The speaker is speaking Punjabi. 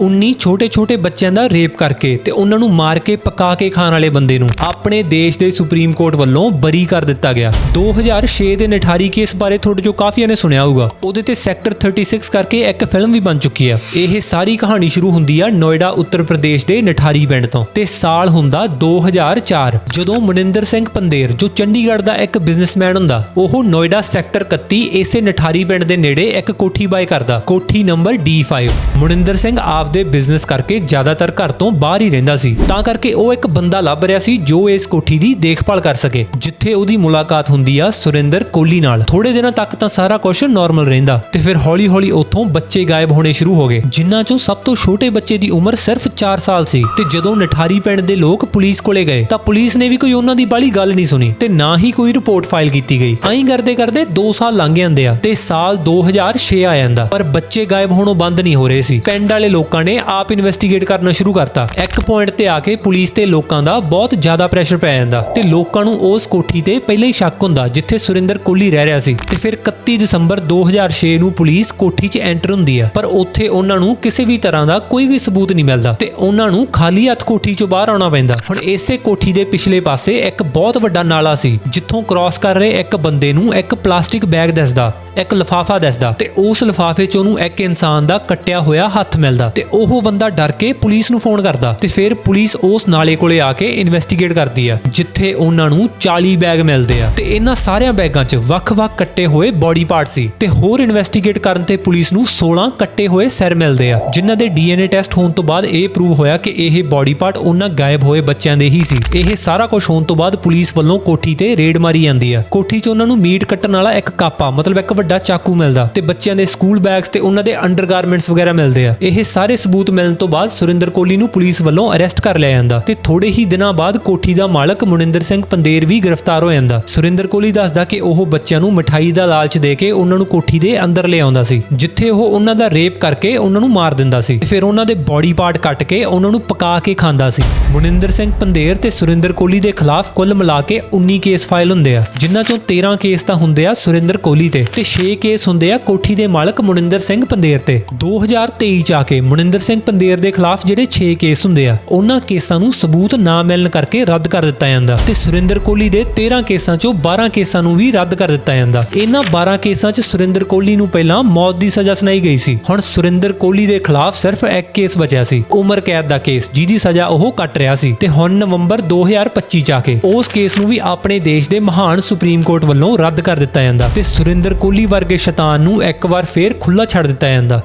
19 ਛੋਟੇ-ਛੋਟੇ ਬੱਚਿਆਂ ਦਾ ਰੇਪ ਕਰਕੇ ਤੇ ਉਹਨਾਂ ਨੂੰ ਮਾਰ ਕੇ ਪਕਾ ਕੇ ਖਾਣ ਵਾਲੇ ਬੰਦੇ ਨੂੰ ਆਪਣੇ ਦੇਸ਼ ਦੇ ਸੁਪਰੀਮ ਕੋਰਟ ਵੱਲੋਂ ਬਰੀ ਕਰ ਦਿੱਤਾ ਗਿਆ। 2006 ਦੇ ਨਿਠਾਰੀ ਕੇਸ ਬਾਰੇ ਤੁਹਾਡੇ ਜੋ ਕਾਫੀਆਂ ਨੇ ਸੁਣਿਆ ਹੋਊਗਾ। ਉਹਦੇ ਤੇ ਸੈਕਟਰ 36 ਕਰਕੇ ਇੱਕ ਫਿਲਮ ਵੀ ਬਣ ਚੁੱਕੀ ਆ। ਇਹ ਸਾਰੀ ਕਹਾਣੀ ਸ਼ੁਰੂ ਹੁੰਦੀ ਆ ਨੋਇਡਾ, ਉੱਤਰ ਪ੍ਰਦੇਸ਼ ਦੇ ਨਠਾਰੀ ਪਿੰਡ ਤੋਂ ਤੇ ਸਾਲ ਹੁੰਦਾ 2004 ਜਦੋਂ ਮਨਿੰਦਰ ਸਿੰਘ ਪੰਦੇਰ, ਜੋ ਚੰਡੀਗੜ੍ਹ ਦਾ ਇੱਕ ਬਿਜ਼ਨਸਮੈਨ ਹੁੰਦਾ, ਉਹ ਨੋਇਡਾ ਸੈਕਟਰ 31 ਇਸੇ ਨਠਾਰੀ ਪਿੰਡ ਦੇ ਨੇੜੇ ਇੱਕ ਕੋਠੀ ਬਾਏ ਕਰਦਾ। ਕੋਠੀ ਨੰਬਰ D5 ਮਨਿੰਦਰ ਸਿੰਘ ਆਪ ਆਪਦੇ ਬਿਜ਼ਨਸ ਕਰਕੇ ਜ਼ਿਆਦਾਤਰ ਘਰ ਤੋਂ ਬਾਹਰ ਹੀ ਰਹਿੰਦਾ ਸੀ। ਤਾਂ ਕਰਕੇ ਉਹ ਇੱਕ ਬੰਦਾ ਲੱਭ ਰਿਹਾ ਸੀ ਜੋ ਇਸ ਕੋਠੀ ਦੀ ਦੇਖਭਾਲ ਕਰ ਸਕੇ, ਜਿੱਥੇ ਉਹਦੀ ਮੁਲਾਕਾਤ ਹੁੰਦੀ ਆ ਸੁਰਿੰਦਰ ਕੋਹਲੀ ਨਾਲ। ਥੋੜੇ ਦਿਨਾਂ ਤੱਕ ਤਾਂ ਸਾਰਾ ਕੁਝ ਨਾਰਮਲ ਰਹਿੰਦਾ ਤੇ ਫਿਰ ਹੌਲੀ-ਹੌਲੀ ਉੱਥੋਂ ਬੱਚੇ ਗਾਇਬ ਹੋਣੇ ਸ਼ੁਰੂ ਹੋ ਗਏ, ਜਿਨ੍ਹਾਂ ਚੋਂ ਸਭ ਤੋਂ ਛੋਟੇ ਬੱਚੇ ਦੀ ਉਮਰ ਸਿਰਫ 4 ਸਾਲ ਸੀ। ਤੇ ਜਦੋਂ ਨਠਾਰੀ ਪਿੰਡ ਦੇ ਲੋਕ ਪੁਲਿਸ ਕੋਲੇ ਗਏ, ਤਾਂ ਪੁਲਿਸ ਨੇ ਵੀ ਕੋਈ ਉਹਨਾਂ ਦੀ ਬਾਲੀ ਗੱਲ ਨਹੀਂ ਸੁਣੀ ਤੇ ਨਾ ਹੀ ਕੋਈ ਰਿਪੋਰਟ ਫਾਈਲ ਕੀਤੀ ਗਈ। ਐਂ ਕਰਦੇ ਕਰਦੇ 2 ਸਾਲ ਲੰਘ ਜਾਂਦੇ ਆ ਤੇ ਸਾਲ 2006 ਆ ਜਾਂਦਾ। ਪਰ ਬੱਚੇ ਗਾਇਬ ਹੋਣੋਂ ਬੰਦ ਨਹੀਂ ਹੋ ਰਹੇ ਸੀ। ਪਿੰਡ ਵਾਲੇ ਲੋਕਾਂ ਨੇ ਆਪ ਇਨਵੈਸਟੀਗੇਟ ਕਰਨਾ ਸ਼ੁਰੂ ਕਰਤਾ। ਇੱਕ ਪੁਆਇੰਟ ਤੇ ਆ ਕੇ ਪੁਲਿਸ ਤੇ ਲੋਕਾਂ ਦਾ ਬਹੁਤ ਜ਼ਿਆਦਾ ਪ੍ਰੈਸ਼ਰ ਪੈ ਜਾਂਦਾ ਤੇ ਲੋਕਾਂ ਨੂੰ ਉਸ ਕੋਠੀ ਤੇ ਪਹਿਲਾਂ ਹੀ ਸ਼ੱਕ ਹੁੰਦਾ, ਜਿੱਥੇ ਸੁਰਿੰਦਰ ਕੋਹਲੀ ਰਹਿ ਰਿਹਾ ਸੀ। ਤੇ ਫਿਰ 31 ਦਸੰਬਰ 2006 ਨੂੰ ਪੁਲਿਸ ਕੋਠੀ 'ਚ ਐਂਟਰ ਹੁੰਦੀ ਆ, ਪਰ ਉੱਥੇ ਉਹਨਾਂ ਨੂੰ ਕਿਸੇ ਵੀ ਤਰ੍ਹਾਂ ਦਾ ਕੋਈ ਵੀ ਸਬੂਤ ਨਹੀਂ ਮਿਲਦਾ ਤੇ ਉਹਨਾਂ ਨੂੰ ਖਾਲੀ ਹੱਥ ਕੋਠੀ 'ਚੋਂ ਬਾਹਰ ਆਉਣਾ ਪੈਂਦਾ। ਹੁਣ ਇਸੇ ਕੋਠੀ ਦੇ ਪਿਛਲੇ ਪਾਸੇ ਇੱਕ ਬਹੁਤ ਵੱਡਾ ਨਾਲਾ ਸੀ, ਜਿੱਥੋਂ ਕ੍ਰਾਸ ਕਰ ਰਹੇ ਇੱਕ ਬੰਦੇ ਨੂੰ ਇੱਕ ਪਲਾਸਟਿਕ ਬੈਗ ਦਿਸਦਾ। ਇੱਕ ਲਿਫਾਫਾ ਦਿਸਦਾ ਤੇ ਉਸ ਲਿਫਾਫੇ 'ਚ ਉਹਨੂੰ ਇੱਕ ਇਨਸਾਨ ਦਾ ਕੱਟਿਆ ਹੋਇਆ ਹੱਥ ਮਿਲਦਾ ਤੇ ਉਹ ਬੰਦਾ ਡਰ ਕੇ ਪੁਲਿਸ ਨੂੰ ਫੋਨ ਕਰਦਾ ਤੇ ਫਿਰ ਪੁਲਿਸ ਉਸ ਨਾਲੇ ਕੋਲੇ ਆ ਕੇ ਇਨਵੈਸਟੀਗੇਟ ਕਰਦੀ ਆ, ਜਿੱਥੇ ਉਹਨਾਂ ਨੂੰ 40 ਬੈਗ ਮਿਲਦੇ ਆ ਤੇ ਇਹਨਾਂ ਸਾਰਿਆਂ ਬੈਗਾਂ 'ਚ ਵੱਖ-ਵੱਖ ਕੱਟੇ ਹੋਏ ਬਾਡੀ ਪਾਰਟ ਸੀ ਤੇ ਹੋਰ ਇਨਵੈਸਟੀਗੇਟ ਕਰਨ ਤੇ ਪੁਲਿਸ ਨੂੰ 16 ਕੱਟੇ ਹੋਏ ਸਿਰ ਮਿਲਦੇ ਆ, ਜਿਨ੍ਹਾਂ ਦੇ ਡੀਐਨਏ ਟੈਸਟ ਹੋਣ ਤੋਂ ਬਾਅਦ ਇਹ ਪ੍ਰੂਵ ਹੋਇਆ ਕਿ ਇਹ ਬਾਡੀ ਪਾਰਟ ਉਹਨਾਂ ਗਾਇਬ ਹੋਏ ਬੱਚਿਆਂ ਦੇ ਹੀ ਸੀ। ਇਹ ਸਾਰਾ ਕੁਝ ਹੋਣ ਤੋਂ ਬਾਅਦ ਪੁਲਿਸ ਵੱਲੋਂ ਕੋਠੀ ਤੇ ਰੇਡ ਮਾਰੀ ਜਾਂਦੀ ਆ। ਕੋਠੀ 'ਚ ਉਹਨਾਂ ਨੂੰ ਮੀਟ ਕੱਟਣ ਵਾਲਾ ਇੱਕ ਕਾਪਾ, ਮਤਲਬ ਇੱਕ ਵੱਡਾ ਚਾਕੂ ਮਿਲਦਾ ਤੇ ਬੱਚਿਆਂ ਦੇ ਸਕੂਲ ਬੈਗਸ ਤੇ ਉਹਨਾਂ ਦੇ ਅੰਡਰਗਾਰਮੈਂਟਸ ਵਗੈਰਾ ਮਿਲਦੇ ਆ। ਇਹ ਸਾਰੇ ਸਬੂਤ ਮਿਲਣ ਤੋਂ ਬਾਅਦ ਸੁਰਿੰਦਰ ਕੋਹਲੀ ਨੂੰ ਪੁਲਿਸ ਵੱਲੋਂ ਅਰੈਸਟ ਕਰ ਲਿਆ ਜਾਂਦਾ ਤੇ ਥੋੜੇ ਹੀ ਦਿਨਾਂ ਬਾਅਦ ਕੋਠੀ ਦਾ ਮਾਲਕ ਮਨਿੰਦਰ ਸਿੰਘ ਪੰਦੇਰ ਵੀ ਗ੍ਰਿਫਤਾਰ ਹੋ ਜਾਂਦਾ। ਸੁਰਿੰਦਰ ਕੋਹਲੀ ਦੱਸਦਾ ਕਿ ਉਹ ਬੱਚਿਆਂ ਨੂੰ ਮਠਾਈ ਦਾ ਲਾਲਚ ਦੇ ਕੇ ਉਹਨਾਂ ਨੂੰ ਕੋਠੀ ਦੇ ਅੰਦਰ ਲੈ ਸੀ, ਜਿੱਥੇ ਉਹ ਉਹਨਾਂ ਦਾ ਰੇਪ ਕਰਕੇ ਉਹਨਾਂ ਨੂੰ ਮਾਰ ਦਿੰਦਾ ਸੀ ਤੇ ਫਿਰ ਉਹਨਾਂ ਦੇ ਬਾਡੀ ਪਾਰਟ ਕੱਟ ਕੇ ਉਹਨਾਂ ਨੂੰ ਪਕਾ ਕੇ ਖਾਂਦਾ ਸੀ। ਮਨਿੰਦਰ ਸਿੰਘ ਪੰਦੇਰ ਤੇ ਸੁਰਿੰਦਰ ਕੋਹਲੀ ਦੇ ਖਿਲਾਫ ਕੁੱਲ ਮਿਲਾ ਕੇ 19 ਕੇਸ ਫਾਈਲ ਹੁੰਦੇ ਆ, ਜਿਨ੍ਹਾਂ ਚੋਂ 13 ਕੇਸ ਤਾਂ ਹੁੰਦੇ ਆ ਸੁਰਿੰਦਰ ਕੋਹਲੀ ਤੇ ਤੇ 6 ਕੇਸ ਹੁੰਦੇ ਆ ਕੋਠੀ ਦੇ ਮਾਲਕ ਮਨਿੰਦਰ ਸਿੰਘ ਪੰਦੇਰ ਤੇ। 2023 ਚ ਆ ਕੇ ਮਨਿੰਦਰ ਸਿੰਘ ਪੰਦੇਰ ਦੇ ਖਿਲਾਫ ਜਿਹੜੇ 6 ਕੇਸ ਹੁੰਦੇ ਆ, ਉਹਨਾਂ ਕੇਸਾਂ ਨੂੰ ਸਬੂਤ ਨਾ ਮਿਲਣ ਕਰਕੇ ਰੱਦ ਕਰ ਦਿੱਤਾ ਜਾਂਦਾ। ਤੇ ਸੁਰਿੰਦਰ ਕੋਹਲੀ ਦੇ 13 ਕੇਸਾਂ ਚੋਂ 12 ਕੇਸਾਂ ਨੂੰ ਵੀ ਰੱਦ ਕਰ ਦਿੱਤਾ ਜਾਂਦਾ। ਇਹਨਾਂ 12 ਕੇਸਾਂ 'ਚ ਸੁਰਿੰਦਰ ਕੋਹਲੀ ਨੂੰ ਪਹਿਲਾਂ ਮੌਤ ਦੀ ਸਜ਼ਾ ਸੁਣਾਈ ਗਈ ਸੀ। ਹੁਣ ਸੁਰਿੰਦਰ ਕੋਹਲੀ ਦੇ ਖਿਲਾਫ ਸਿਰਫ ਇੱਕ ਕੇਸ ਬਚਿਆ ਸੀ, ਉਮਰ ਕੈਦ ਦਾ ਕੇਸ, ਜਿਹਦੀ ਸਜ਼ਾ ਉਹ ਕੱਟ ਰਿਹਾ ਸੀ। ਤੇ ਹੁਣ ਨਵੰਬਰ 2025 ਚ ਆ ਕੇ ਉਸ ਕੇਸ ਨੂੰ ਵੀ ਆਪਣੇ ਦੇਸ਼ ਦੇ ਮਹਾਨ ਸੁਪਰੀਮ ਕੋਰਟ ਵੱਲੋਂ ਰੱਦ ਕਰ ਦਿੱਤਾ ਜਾਂਦਾ। ਤੇ ਸੁਰਿੰਦਰ ਕੋਹਲੀ ਵਰਗੇ ਸ਼ੈਤਾਨ ਨੂੰ ਇੱਕ ਵਾਰ ਫੇਰ ਖੁੱਲਾ ਛੱਡ ਦਿੱਤਾ ਜਾਂਦਾ।